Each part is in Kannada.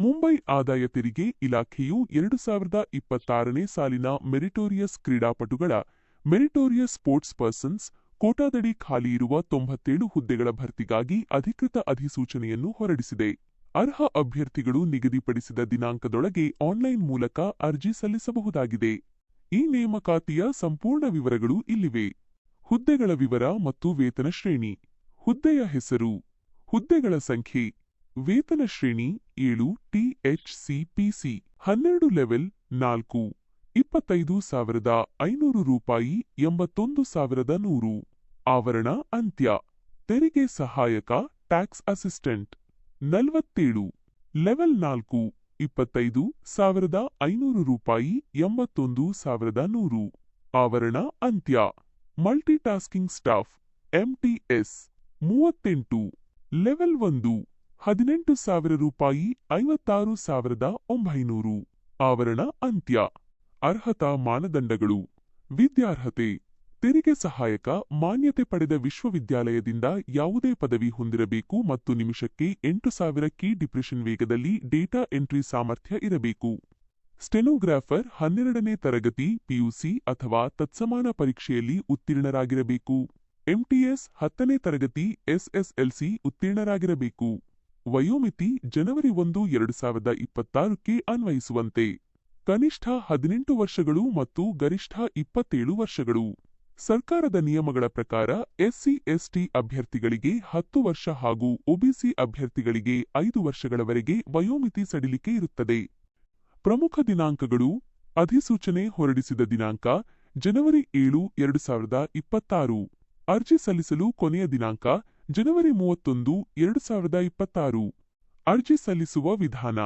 ಮುಂಬೈ ಆದಾಯ ತೆರಿಗೆ ಇಲಾಖೆಯು ಎರಡು ಸಾವಿರದ ಇಪ್ಪತ್ತಾರನೇ ಸಾಲಿನ ಮೆರಿಟೋರಿಯಸ್ ಕ್ರೀಡಾಪಟುಗಳ ಮೆರಿಟೋರಿಯಸ್ ಸ್ಪೋರ್ಟ್ಸ್ ಪರ್ಸನ್ಸ್ ಕೋಟಾದಡಿ ಖಾಲಿ ಇರುವ ತೊಂಬತ್ತೇಳು ಹುದ್ದೆಗಳ ಭರ್ತಿಗಾಗಿ ಅಧಿಕೃತ ಅಧಿಸೂಚನೆಯನ್ನು ಹೊರಡಿಸಿದೆ. ಅರ್ಹ ಅಭ್ಯರ್ಥಿಗಳು ನಿಗದಿಪಡಿಸಿದ ದಿನಾಂಕದೊಳಗೆ ಆನ್ಲೈನ್ ಮೂಲಕ ಅರ್ಜಿ ಸಲ್ಲಿಸಬಹುದಾಗಿದೆ. ಈ ನೇಮಕಾತಿಯ ಸಂಪೂರ್ಣ ವಿವರಗಳು ಇಲ್ಲಿವೆ. ಹುದ್ದೆಗಳ ವಿವರ ಮತ್ತು ವೇತನ ಶ್ರೇಣಿ. ಹುದ್ದೆಯ ಹೆಸರು. ಹುದ್ದೆಗಳ ಸಂಖ್ಯೆ. ವೇತನ ಶ್ರೇಣಿ ಏಳು ಟಿಎಚ್ಸಿಪಿಸಿ ಹನ್ನೆರಡು ಲೆವೆಲ್ ನಾಲ್ಕು ಇಪ್ಪತ್ತೈದು ಸಾವಿರದ ಐನೂರು ರೂಪಾಯಿ ಎಂಬತ್ತೊಂದು ಸಾವಿರದ ನೂರು. ಆವರಣ ಅಂತ್ಯ. ತೆರಿಗೆ ಸಹಾಯಕ ಟ್ಯಾಕ್ಸ್ ಅಸಿಸ್ಟೆಂಟ್. ನಲವತ್ತೇಳು ಲೆವೆಲ್ ನಾಲ್ಕು ಇಪ್ಪತ್ತೈದು ಸಾವಿರದ ಐನೂರು ರೂಪಾಯಿ ಎಂಬತ್ತೊಂದು ಸಾವಿರದ ನೂರು. ಆವರಣ ಅಂತ್ಯ. ಮಲ್ಟಿಟಾಸ್ಕಿಂಗ್ ಸ್ಟಾಫ್ ಎಂಟಿಎಸ್ ಮೂವತ್ತೆಂಟು ಲೆವೆಲ್ ಒಂದು ಹದಿನೆಂಟು ಸಾವಿರ ರೂಪಾಯಿ, ಐವತ್ತಾರು ಸಾವಿರದ ಒಂಬೈನೂರು. ಆವರಣ ಅಂತ್ಯ. ಅರ್ಹತಾ ಮಾನದಂಡಗಳು. ವಿದ್ಯಾರ್ಹತೆ. ತೆರಿಗೆ ಸಹಾಯಕ, ಮಾನ್ಯತೆ ಪಡೆದ ವಿಶ್ವವಿದ್ಯಾಲಯದಿಂದ ಯಾವುದೇ ಪದವಿ ಹೊಂದಿರಬೇಕು ಮತ್ತು ನಿಮಿಷಕ್ಕೆ ಎಂಟು ಸಾವಿರ ಕಿ ಡಿಪ್ರೆಷನ್ ವೇಗದಲ್ಲಿ ಡೇಟಾ ಎಂಟ್ರಿ ಸಾಮರ್ಥ್ಯ ಇರಬೇಕು. ಸ್ಟೆನೋಗ್ರಾಫರ್ ಹನ್ನೆರಡನೇ ತರಗತಿ, ಪಿಯುಸಿ ಅಥವಾ ತತ್ಸಮಾನ ಪರೀಕ್ಷೆಯಲ್ಲಿ ಉತ್ತೀರ್ಣರಾಗಿರಬೇಕು. ಎಂಟಿಎಸ್ ಹತ್ತನೇ ತರಗತಿ, ಎಸ್ಎಸ್ಎಲ್ಸಿ ಉತ್ತೀರ್ಣರಾಗಿರಬೇಕು. ವಯೋಮಿತಿ ಜನವರಿ ಒಂದು, ಎರಡು ಸಾವಿರದ ಇಪ್ಪತ್ತಾರಕ್ಕೆ ಅನ್ವಯಿಸುವಂತೆ. ಕನಿಷ್ಠ ಹದಿನೆಂಟು ವರ್ಷಗಳು ಮತ್ತು ಗರಿಷ್ಠ ಇಪ್ಪತ್ತೇಳು ವರ್ಷಗಳು. ಸರ್ಕಾರದ ನಿಯಮಗಳ ಪ್ರಕಾರ ಎಸ್ಸಿ, ಎಸ್ಟಿ ಅಭ್ಯರ್ಥಿಗಳಿಗೆ ಹತ್ತು ವರ್ಷ ಹಾಗೂ ಒಬಿಸಿ ಅಭ್ಯರ್ಥಿಗಳಿಗೆ ಐದು ವರ್ಷಗಳವರೆಗೆ ವಯೋಮಿತಿ ಸಡಿಲಿಕೆ ಇರುತ್ತದೆ. ಪ್ರಮುಖ ದಿನಾಂಕಗಳು ಅಧಿಸೂಚನೆ ಹೊರಡಿಸಿದ ದಿನಾಂಕ ಜನವರಿ ಏಳು, ಎರಡು ಸಾವಿರದ ಇಪ್ಪತ್ತಾರು. ಅರ್ಜಿ ಸಲ್ಲಿಸಲು ಕೊನೆಯ ದಿನಾಂಕ ಜನವರಿ ಮೂವತ್ತೊಂದು, ಎರಡು ಸಾವಿರದ ಇಪ್ಪತ್ತಾರು. ಅರ್ಜಿ ಸಲ್ಲಿಸುವ ವಿಧಾನ.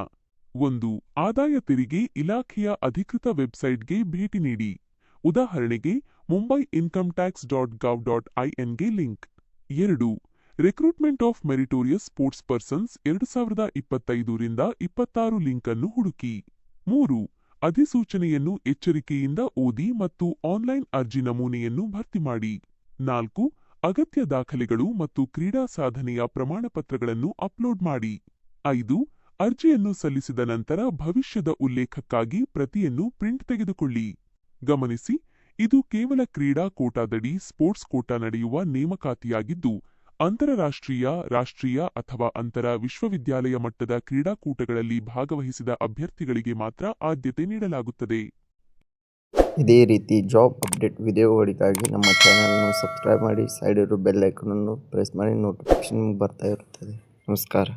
ಒಂದು, ಆದಾಯ ತೆರಿಗೆ ಇಲಾಖೆಯ ಅಧಿಕೃತ ವೆಬ್ಸೈಟ್ಗೆ ಭೇಟಿ ನೀಡಿ. ಉದಾಹರಣೆಗೆ, Mumbai income tax dot gov dot ಐಎನ್ಗೆ link. ಎರಡು, recruitment of meritorious sports persons ಎರಡು ಸಾವಿರದ ಇಪ್ಪತ್ತೈದರಿಂದ ಇಪ್ಪತ್ತಾರು ಲಿಂಕ್ ಅನ್ನು ಹುಡುಕಿ. ಮೂರು, ಅಧಿಸೂಚನೆಯನ್ನು ಎಚ್ಚರಿಕೆಯಿಂದ ಓದಿ ಮತ್ತು ಆನ್ಲೈನ್ ಅರ್ಜಿ ನಮೂನೆಯನ್ನು ಭರ್ತಿ ಮಾಡಿ. ನಾಲ್ಕು ಅಗತ್ಯ ದಾಖಲೆಗಳು ಮತ್ತು ಕ್ರೀಡಾ ಸಾಧನೆಯ ಪ್ರಮಾಣಪತ್ರಗಳನ್ನು ಅಪ್ಲೋಡ್ ಮಾಡಿ. ಐದು, ಅರ್ಜಿಯನ್ನು ಸಲ್ಲಿಸಿದ ನಂತರ ಭವಿಷ್ಯದ ಉಲ್ಲೇಖಕ್ಕಾಗಿ ಪ್ರತಿಯನ್ನು ಪ್ರಿಂಟ್ ತೆಗೆದುಕೊಳ್ಳಿ. ಗಮನಿಸಿ, ಇದು ಕೇವಲ ಕ್ರೀಡಾ ಕೋಟಾದಡಿ ಸ್ಪೋರ್ಟ್ಸ್ ಕೋಟಾ ನಡೆಯುವ ನೇಮಕಾತಿಯಾಗಿದ್ದು, ಅಂತಾರಾಷ್ಟ್ರೀಯ, ರಾಷ್ಟ್ರೀಯ ಅಥವಾ ಅಂತರ ವಿಶ್ವವಿದ್ಯಾಲಯ ಮಟ್ಟದ ಕ್ರೀಡಾಕೂಟಗಳಲ್ಲಿ ಭಾಗವಹಿಸಿದ ಅಭ್ಯರ್ಥಿಗಳಿಗೆ ಮಾತ್ರ ಆದ್ಯತೆ ನೀಡಲಾಗುತ್ತದೆ. ಇದೇ ರೀತಿ ಜಾಬ್ ಅಪ್ಡೇಟ್ ವಿಡಿಯೋಗಳಿಗಾಗಿ ನಮ್ಮ ಚಾನಲನ್ನು ಸಬ್ಸ್ಕ್ರೈಬ್ ಮಾಡಿ ಸೈಡಿರೋ ಬೆಲ್ ಐಕನನ್ನು ಪ್ರೆಸ್ ಮಾಡಿ ನೋಟಿಫಿಕೇಶನ್ ಬರ್ತಾ ಇರುತ್ತದೆ. ನಮಸ್ಕಾರ.